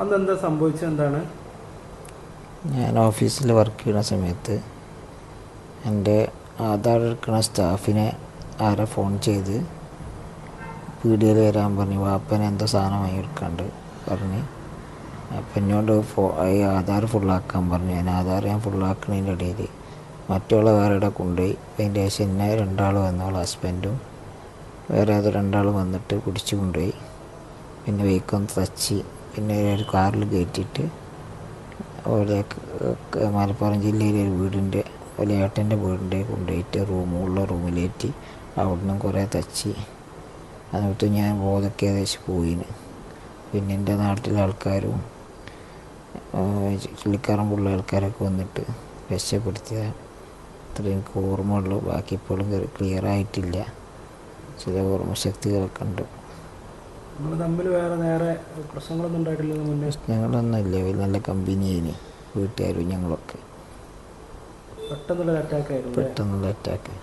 അന്ന് എന്താ സംഭവിച്ചത്? എന്താണ്? ഞാൻ ഓഫീസിൽ വർക്ക് ചെയ്യുന്ന സമയത്ത് എന്റെ ആധാർ എടുക്കുന്ന സ്റ്റാഫിനെ ആരെ ഫോൺ ചെയ്ത് പീടികയിൽ വരാൻ പറഞ്ഞു. വാപ്പന എന്തോ സാധനം വാങ്ങി എടുക്കാണ്ട് പറഞ്ഞ്. അപ്പം എന്നോട് ഫോ ഈ ആധാർ ഫുള്ളാക്കാൻ പറഞ്ഞു. ഞാൻ ആധാർ ഞാൻ ഫുള്ളാക്കണതിന്റെ ഇടയിൽ മറ്റുള്ള വേറെ ഇവിടെ കൊണ്ടുപോയി. അതിന്റെ ശേഷം എന്നെ രണ്ടാൾ വന്നോളൂ ഹസ്ബൻഡും. വേറെ അത് രണ്ടാൾ വന്നിട്ട് കുടിച്ചു കൊണ്ടുപോയി. പിന്നെ വെയ്ക്കൊന്ന് തച്ച് പിന്നെ ഒരു കാറിൽ കയറ്റിയിട്ട് അവിടെ മലപ്പുറം ജില്ലയിലെ ഒരു വീടിന്റെ ഒരു ഏട്ടന്റെ വീടിന്റെ കൊണ്ടുപോയിട്ട് റൂമുള്ള റൂമിലേറ്റി അവിടുന്ന് കുറേ തച്ചി. എന്നിട്ട് ഞാൻ ബോധമൊക്കെ ഏകദേശം പോയിന്. പിന്നെ എന്റെ നാട്ടിലെ ആൾക്കാരും ചുള്ളിക്കാരൻ പുള്ള ആൾക്കാരൊക്കെ വന്നിട്ട് രക്ഷപ്പെടുത്തിയതാണ് അത്ര എനിക്ക് ഓർമ്മയുള്ളൂ. ബാക്കി ഇപ്പോഴും ക്ലിയർ ആയിട്ടില്ല. ചില ഓർമ്മശക്തികളൊക്കെ ഉണ്ട്. നിങ്ങൾ തമ്മിൽ വേറെ നേരെ പ്രശ്നങ്ങളൊന്നും ഉണ്ടായിട്ടില്ല മുന്നേ ഞങ്ങളൊന്നുമില്ല നല്ല കമ്പനിയേന് വീട്ടുകാരും ഞങ്ങളൊക്കെ. പെട്ടെന്നുള്ള അറ്റാക്ക് ആയിരുന്നു? പെട്ടെന്നുള്ള അറ്റാക്ക്